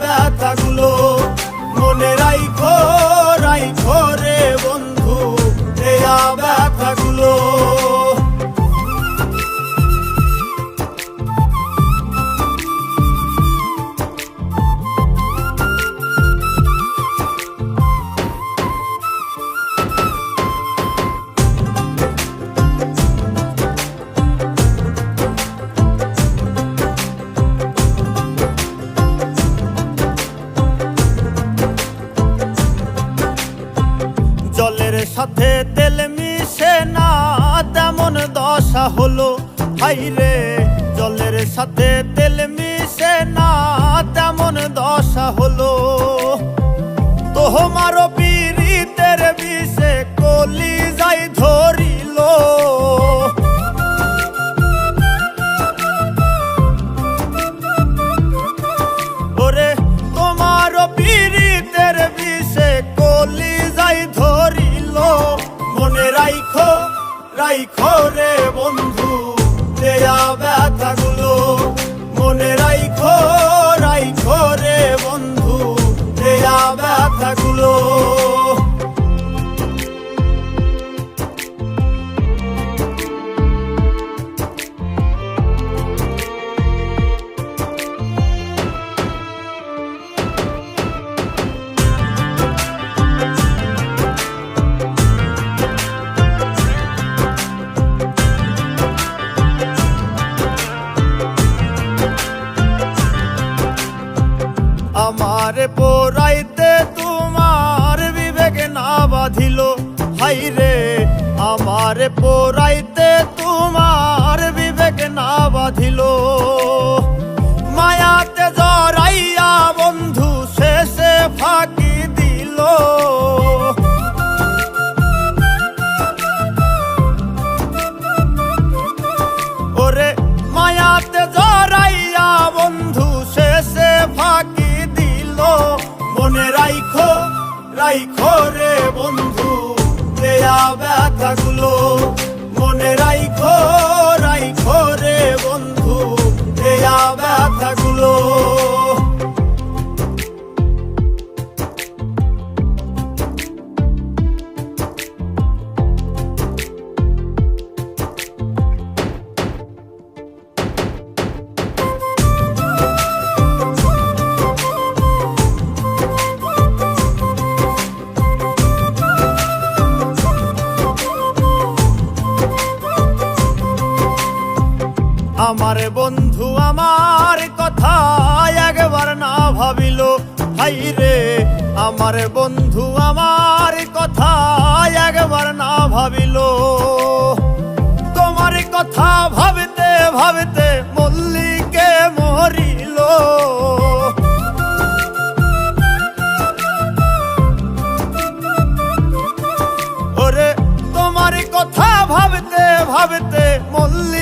ব্যথাগুলো মনে রাই সাথে তেল মিশে না তেমন দশা হলো। হাইরে জলের সাথে রাইখো খরে বন্ধু আমার পোরাইতে তোমার বিবেক না বাঁধিল। হাইরে আমার পোরাইতে আমার বন্ধু, আমার কথা একবার না ভাবিল। হাই রে, আমার বন্ধু, আমার কথা একবার না ভাবিল। তোমার কথা ভাবতে ভাবতে মল্লিকে মরিল। ওরে, তোমার কথা ভাবতে ভাবতে মল্লিকে